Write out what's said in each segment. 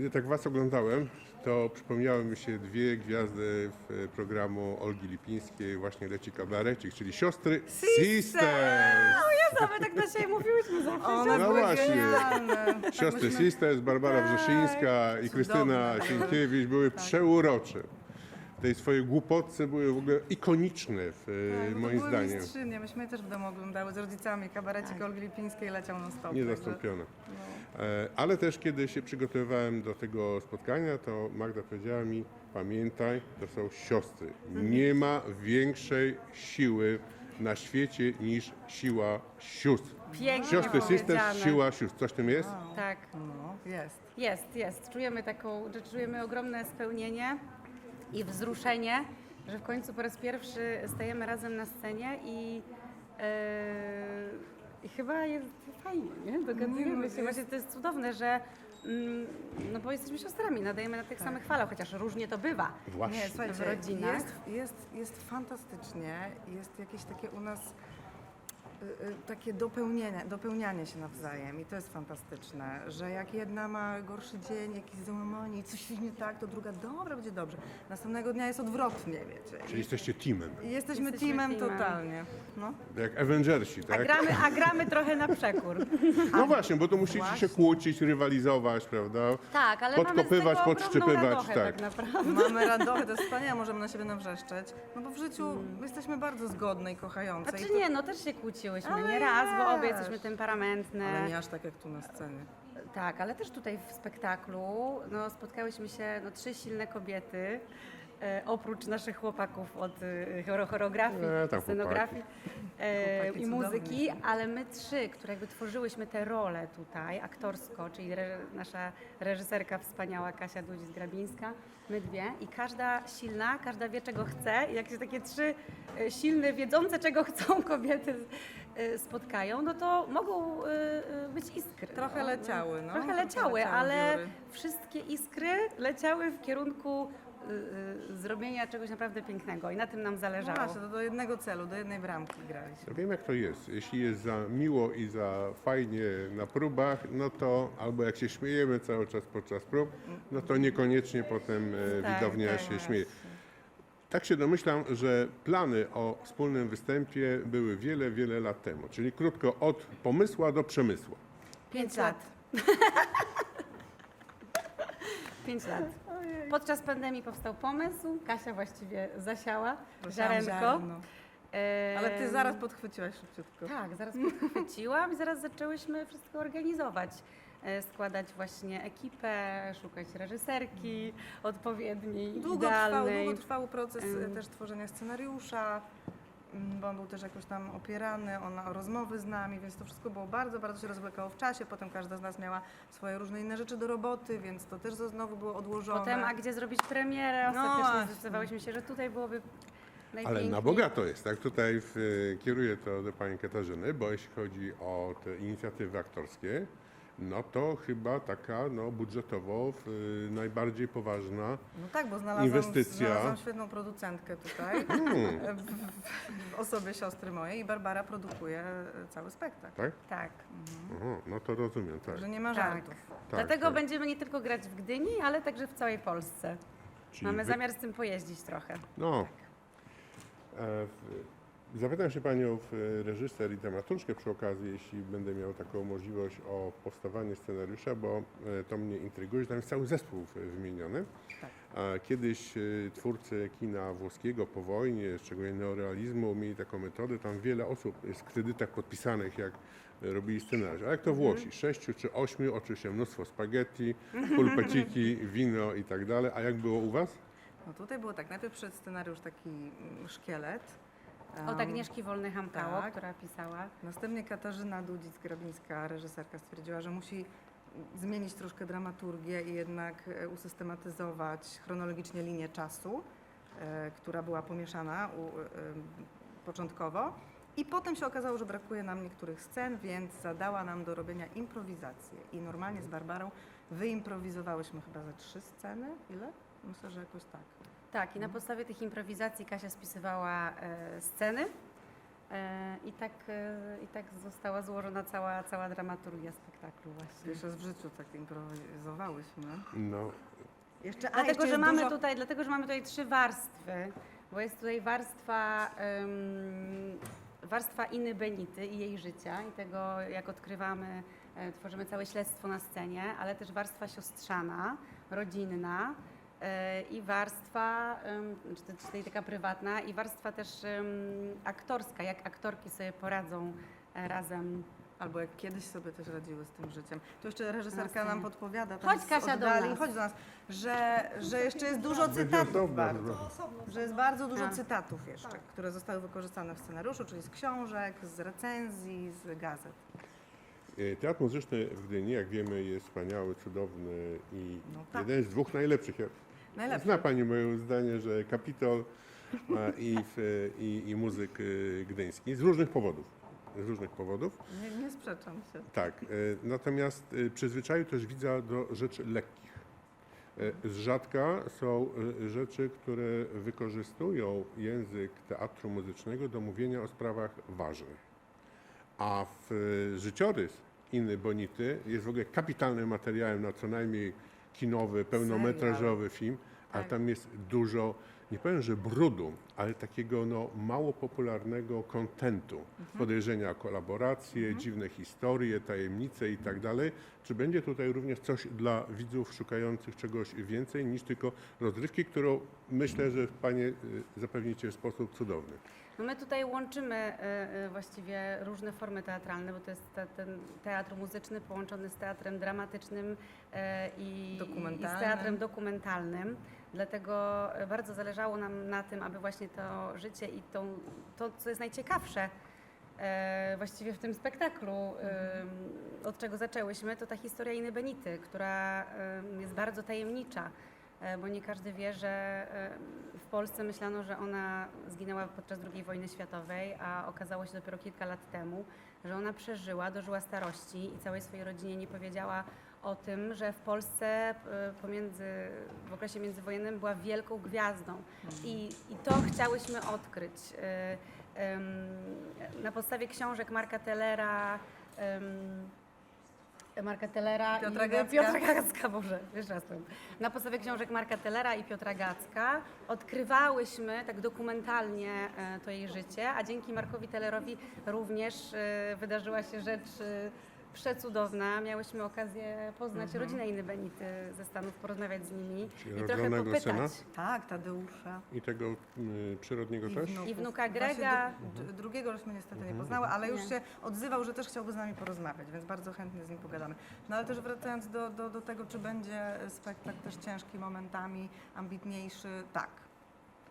Kiedy tak Was oglądałem, to przypomniały mi się dwie gwiazdy w programu Olgi Lipińskiej, właśnie Leci Kabarecik, czyli siostry Sisters. No, my tak na siebie mówiłyśmy zawsze. One No były właśnie. genialne. Siostry Myśmy- Sisters, Barbara Wrzesińska i Krystyna. Sienkiewicz były przeurocze. Tej swojej głupotce były w ogóle ikoniczne, w, Tak, bo to moim były zdaniem. mistrzynie. Myśmy też w domu oglądały z rodzicami. Kabarecik Olgi Lipińskiej leciał non stop. Niezastąpione. No. E, Ale też kiedy się przygotowywałem do tego spotkania, to Magda powiedziała mi, pamiętaj, to są siostry. Nie ma większej siły na świecie niż siła sióstr. Pięknie Siostry Sisters, powiedziane. siła sióstr. Coś w tym jest? Tak, No, jest. jest, jest. Czujemy taką, że czujemy ogromne spełnienie i wzruszenie, że w końcu po raz pierwszy stajemy razem na scenie i, e, i chyba jest fajnie, nie? Dogadujemy No, się. Właśnie to jest cudowne, że mm, no bo jesteśmy siostrami, nadajemy na tych Tak. samych falach, chociaż różnie to bywa. Właśnie. Nie, w rodzinach. Jest, jest, jest fantastycznie. Jest jakieś takie u nas takie dopełnienie, dopełnianie się nawzajem i to jest fantastyczne, że jak jedna ma gorszy dzień, jakieś załamanie i coś nie tak, to druga, dobra, będzie dobrze. Następnego dnia jest odwrotnie, wiecie. Czyli jesteście teamem. I jesteśmy, Jesteśmy teamem, teamem. totalnie. No. Jak Avengersi, A tak? gramy, a gramy trochę na przekór. No właśnie, bo to musicie się Właśnie. kłócić, rywalizować, prawda? Tak, ale Podkopywać, mamy z tego ogromną podszczypywać, radochę, tak. tak naprawdę. Mamy radochę, to jest wspaniałe, możemy na siebie nawrzeszczeć. No bo w życiu jesteśmy bardzo zgodne i kochające. Znaczy i to, nie, no też się kłóciłyśmy, Ale nie raz, bo obie jesteśmy temperamentne. Ale nie aż tak jak tu na scenie. Tak, ale też tutaj w spektaklu no, spotkałyśmy się no, trzy silne kobiety, e, oprócz naszych chłopaków od e, chore- choreografii, E, tam scenografii e, Chłopaki i muzyki, ale my trzy, które jakby tworzyłyśmy te role tutaj aktorsko, czyli re, nasza reżyserka wspaniała Kasia Dudzic-Grabińska, my dwie. I każda silna, każda wie czego chce. I jak się takie trzy e, silne, wiedzące czego chcą kobiety spotkają, no to mogą e, e, być iskry. Trochę no. leciały, no. Trochę Trochę leciały, ale wióry. wszystkie iskry leciały w kierunku y, y, zrobienia czegoś naprawdę pięknego i na tym nam No zależało. właśnie, to do jednego celu, do jednej bramki graliśmy. Ja wiem jak to jest. Jeśli jest za miło i za fajnie na próbach, no to albo jak się śmiejemy cały czas podczas prób, no to niekoniecznie potem e, Tak, widownia tak, się śmieje. Tak się domyślam, że plany o wspólnym występie były wiele, wiele lat temu. Czyli krótko od pomysłu do przemysłu. Pięć lat. Pięć lat. Podczas pandemii powstał pomysł, Kasia właściwie zasiała Rzucałam ziarenko. ziarno. Ale ty zaraz podchwyciłaś szybciutko. Tak, zaraz podchwyciłam i zaraz zaczęłyśmy wszystko organizować. E, Składać właśnie ekipę, szukać reżyserki odpowiedniej, Długo trwał, długo trwał proces e, też tworzenia scenariusza, mm, bo on był też jakoś tam opierany o, o rozmowy z nami, więc to wszystko było bardzo, bardzo się rozwlekało w czasie. Potem każda z nas miała swoje różne inne rzeczy do roboty, więc to też znowu było odłożone. Potem, a gdzie zrobić premierę? No Ostatecznie właśnie. zdecydowałyśmy się, że tutaj byłoby Ale na bogato jest, tak? Tutaj w, kieruję to do pani Katarzyny, bo jeśli chodzi o te inicjatywy aktorskie, no to chyba taka no, budżetowo w, najbardziej poważna. No tak, bo znalazłam, Inwestycja. znalazłam świetną producentkę tutaj Hmm, w, w, w osobie siostry mojej i Barbara produkuje e, cały spektakl. tak? Tak. Aha, no to rozumiem, tak. Że nie ma Tak. żartów. tak Dlatego tak. będziemy nie tylko grać w Gdyni, ale także w całej Polsce. Czyli Mamy wy- zamiar z tym pojeździć trochę. No. E, w- Zapytam się panią w, reżyser i dramaturżkę przy okazji, jeśli będę miał taką możliwość o powstawanie scenariusza, bo e, to mnie intryguje, że tam jest cały zespół wymieniony. Tak. A kiedyś e, twórcy kina włoskiego po wojnie, szczególnie neorealizmu, mieli taką metodę, tam wiele osób jest w kredytach podpisanych, jak e, robili scenariusz. A jak to Włosi? Sześciu czy ośmiu, oczywiście mnóstwo spaghetti, pulpeciki, wino i tak dalej. A jak było u was? No tutaj było tak, najpierw przed scenariusz taki mm, szkielet. Od Em, Agnieszki Wolny-Hamkało, tak. która pisała. Następnie Katarzyna Dudzic-Grabińska, reżyserka, stwierdziła, że musi zmienić troszkę dramaturgię i jednak e, usystematyzować chronologicznie linię czasu, e, która była pomieszana e, początkowo. I potem się okazało, że brakuje nam niektórych scen, więc zadała nam do robienia improwizację. I normalnie z Barbarą wyimprowizowałyśmy chyba ze trzy sceny. Ile? Myślę, że jakoś tak. Tak, i na podstawie tych improwizacji Kasia spisywała e, sceny E, I tak, e, I tak została złożona cała, cała dramaturgia spektaklu właśnie. Pierwszy raz w życiu tak improwizowałyśmy. No, Jeszcze, a, Dlatego, jeszcze że jest mamy dużo... tutaj, dlatego, że mamy tutaj trzy warstwy, bo jest tutaj warstwa, em, warstwa Iny Benity i jej życia i tego, jak odkrywamy, e, tworzymy całe śledztwo na scenie, ale też warstwa siostrzana, rodzinna i warstwa, czyli taka prywatna i warstwa też aktorska, jak aktorki sobie poradzą e, razem. Albo jak kiedyś sobie też radziły z tym życiem. Tu jeszcze reżyserka scenie. nam podpowiada, tam Chodź, Kasia, do oddali, nas. chodź do nas, że, że jeszcze jest dużo cytatów bardzo. Że jest bardzo dużo Tak. cytatów jeszcze, które zostały wykorzystane w scenariuszu, czyli z książek, z recenzji, z gazet. E, Teatr muzyczny w Gdyni, jak wiemy, jest wspaniały, cudowny i No tak. jeden z dwóch najlepszych. Ja- Najlepsze. Zna Pani moje zdanie, że Kapitol a, i, w, i, i muzyk e, gdyński z różnych powodów. Z różnych powodów. Nie, nie sprzeczam się. Tak. e, Natomiast e, przyzwyczaił też widza do rzeczy lekkich. E, Z rzadka są rzeczy, które wykorzystują język teatru muzycznego do mówienia o sprawach ważnych. A w życiorys Inny Bonity jest w ogóle kapitalnym materiałem na co najmniej kinowy, pełnometrażowy film, ale Tak. tam jest dużo, nie powiem, że brudu, ale takiego no, mało popularnego kontentu. Podejrzenia o kolaboracje, dziwne historie, tajemnice i tak dalej. Czy będzie tutaj również coś dla widzów szukających czegoś więcej niż tylko rozrywki, którą myślę, że Panie y, zapewnicie w sposób cudowny. No my tutaj łączymy e, e, właściwie różne formy teatralne, bo to jest te, ten teatr muzyczny połączony z teatrem dramatycznym e, i, i z teatrem dokumentalnym. Dlatego bardzo zależało nam na tym, aby właśnie to życie i tą, to, co jest najciekawsze e, właściwie w tym spektaklu, e, od czego zaczęłyśmy, to ta historia Iny Benity, która e, jest bardzo tajemnicza e, bo nie każdy wie, że e, Polsce myślano, że ona zginęła podczas II wojny światowej, a okazało się dopiero kilka lat temu, że ona przeżyła, dożyła starości i całej swojej rodzinie nie powiedziała o tym, że w Polsce e, pomiędzy, w okresie międzywojennym była wielką gwiazdą. I, i to chciałyśmy odkryć. E, Na podstawie książek Marka Tellera, Marka Tellera Piotra i Gacka. Piotra Gacka, Boże, jeszcze raz powiem. Na podstawie książek Marka Tellera i Piotra Gacka odkrywałyśmy tak dokumentalnie e, to jej życie, a dzięki Markowi Tellerowi również e, wydarzyła się rzecz e, przecudowna. Miałyśmy okazję poznać rodzinę Inny Benity ze Stanów, porozmawiać z nimi Czyli i trochę rodzonego popytać. syna? Tak, Tadeusza. I tego y, przyrodniego I też? wnuków. I wnuka Właśnie Grega. dru- d- drugiego żeśmy niestety Mhm. nie poznały, ale już Nie. się odzywał, że też chciałby z nami porozmawiać, więc bardzo chętnie z nim pogadamy. No ale też wracając do, do, do tego, czy będzie spektakl też ciężki momentami, ambitniejszy, tak.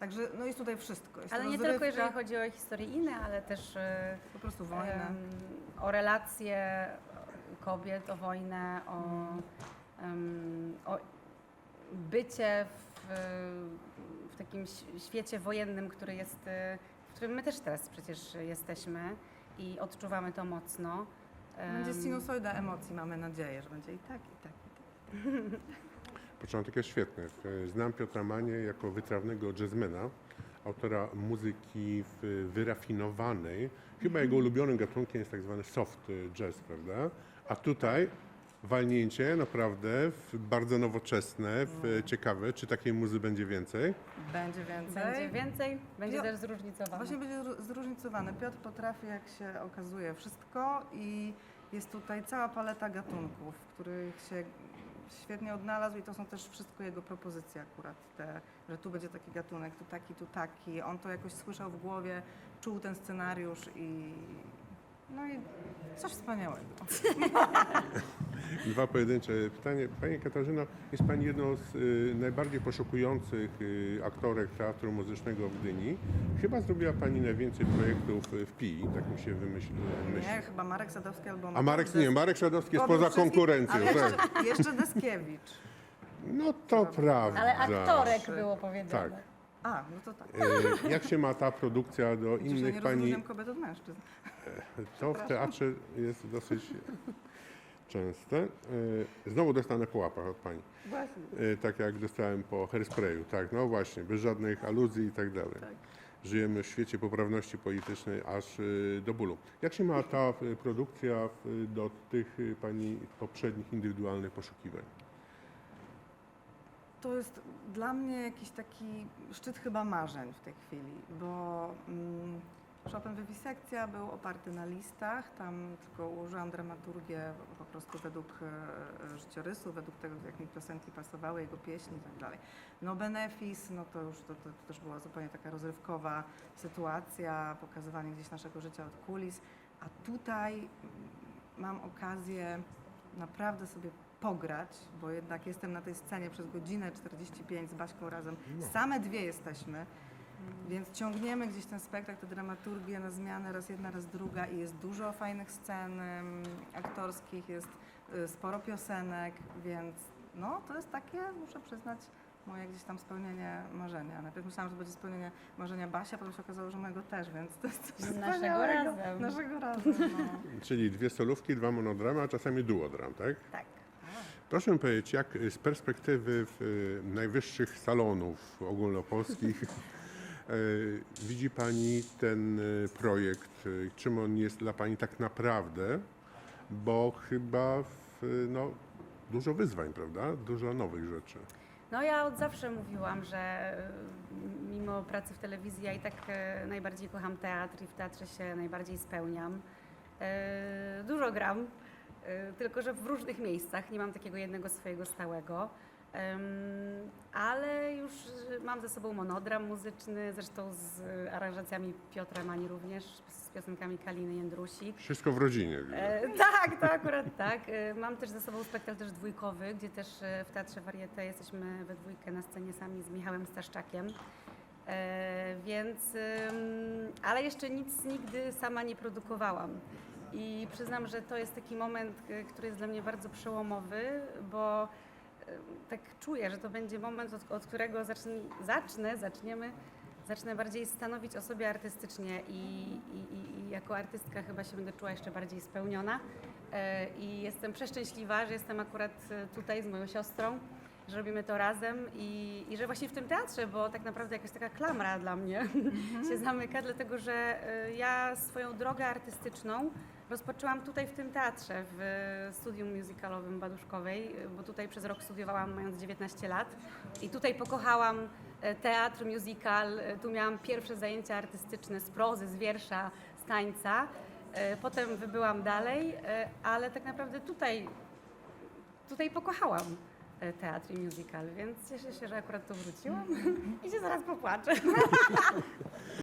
Także no jest tutaj wszystko. Jest Ale nie tylko jeżeli chodzi o historię Iny, ale też e, Po prostu wojnę. em, o relacje kobiet, o wojnę, o, em, o bycie w, w takim świecie wojennym, który jest, e, w którym my też teraz przecież jesteśmy i odczuwamy to mocno. Będzie sinusoida emocji, mamy nadzieję, że będzie i tak, i tak, i tak. Początek jest świetny. E, Znam Piotra Manię jako wytrawnego jazzmena, autora muzyki w- wyrafinowanej. Chyba jego ulubionym gatunkiem jest tak zwany soft jazz, prawda? A tutaj walnięcie naprawdę w bardzo nowoczesne, w ciekawe. Czy takiej muzy będzie więcej? Będzie więcej. Będzie więcej, będzie też zróżnicowane. Właśnie będzie zró- zróżnicowany. Piotr potrafi, jak się okazuje, wszystko i jest tutaj cała paleta gatunków, w których się świetnie odnalazł i to są też wszystko jego propozycje akurat, te, że tu będzie taki gatunek, tu taki, tu taki. On to jakoś słyszał w głowie, czuł ten scenariusz i no i coś wspaniałego. Dwa pojedyncze pytanie. Pani Katarzyno, jest Pani jedną z y, najbardziej poszukujących y, aktorek teatru muzycznego w Gdyni. Chyba zrobiła Pani najwięcej projektów y, w PI, tak mi się wymyśli. myśli. Nie, chyba Marek Sadowski albo A Marek, nie, Marek Sadowski jest poza wszystkich, konkurencją. Ale Tak. jeszcze, jeszcze Deskiewicz. No to prawda. Ale aktorek było powiedziane. Tak. A, no to tak. Y, Jak się ma ta produkcja do Widzisz, że innych nie Pani? rozróżniam kobiet od mężczyzn. To w teatrze jest dosyć częste. Y, Znowu dostanę po łapach od Pani. Właśnie. Y, Tak jak dostałem po hairsprayu, tak, no właśnie, bez żadnych aluzji i tak dalej. Tak. żyjemy w świecie poprawności politycznej aż y, do bólu. Jak się ma ta produkcja do tych Pani poprzednich indywidualnych poszukiwań? To jest dla mnie jakiś taki szczyt chyba marzeń w tej chwili, bo mm, Chopin Wywisekcja był oparty na listach, tam tylko ułożyłam dramaturgię po prostu według e, e, życiorysu, według tego, jak mi piosenki pasowały, jego pieśni i tak dalej. No Benefis, no to już to, to, to też była zupełnie taka rozrywkowa sytuacja, pokazywanie gdzieś naszego życia od kulis, a tutaj mam okazję naprawdę sobie pograć, bo jednak jestem na tej scenie przez godzinę 45 z Baśką razem. Same dwie jesteśmy, więc ciągniemy gdzieś ten spektakl, tę dramaturgię na zmianę, raz jedna, raz druga i jest dużo fajnych scen aktorskich, jest y, sporo piosenek, więc no to jest takie, muszę przyznać, moje gdzieś tam spełnienie marzenia. Najpierw myślałam, że to będzie spełnienie marzenia Basia, potem się okazało, że mojego też, więc to jest coś Naszego wspaniałego. razem. Naszego razem, no. Czyli dwie solówki, dwa monodramy, a czasami duodram, tak? Tak. Proszę mi powiedzieć, jak z perspektywy y, najwyższych salonów ogólnopolskich widzi Pani ten y, projekt, y, czym on jest dla Pani tak naprawdę, bo chyba w, no, dużo wyzwań, prawda? Dużo nowych rzeczy. No ja od zawsze mówiłam, że mimo pracy w telewizji ja i tak najbardziej kocham teatr i w teatrze się najbardziej spełniam. Dużo gram, tylko że w różnych miejscach, nie mam takiego jednego swojego stałego. Ale już mam ze sobą monodram muzyczny, zresztą z aranżacjami Piotra Mani również, z piosenkami Kaliny Jędrusik. Wszystko w rodzinie. E, tak, to akurat tak. E, mam też ze sobą spektakl też dwójkowy, gdzie też e, w Teatrze Varieté jesteśmy we dwójkę na scenie sami z Michałem Staszczakiem. E, więc, ale jeszcze nic nigdy sama nie produkowałam. I przyznam, że to jest taki moment, e, który jest dla mnie bardzo przełomowy, bo tak czuję, że to będzie moment, od, od którego zacznę, zacznę, zaczniemy, zacznę bardziej stanowić o sobie artystycznie i, i, i, jako artystka chyba się będę czuła jeszcze bardziej spełniona. E, I jestem przeszczęśliwa, że jestem akurat e, tutaj z moją siostrą, że robimy to razem i, i że właśnie w tym teatrze, bo tak naprawdę jakaś taka klamra dla mnie się zamyka, dlatego że e, ja swoją drogę artystyczną rozpoczęłam tutaj w tym teatrze, w studium musicalowym Baduszkowej, bo tutaj przez rok studiowałam mając 19 lat i tutaj pokochałam e, teatr, musical, e, tu miałam pierwsze zajęcia artystyczne z prozy, z wiersza, z tańca. E, Potem wybyłam dalej, ale tak naprawdę tutaj, tutaj pokochałam teatr i musical, więc cieszę się, że akurat tu wróciłam i się zaraz popłaczę.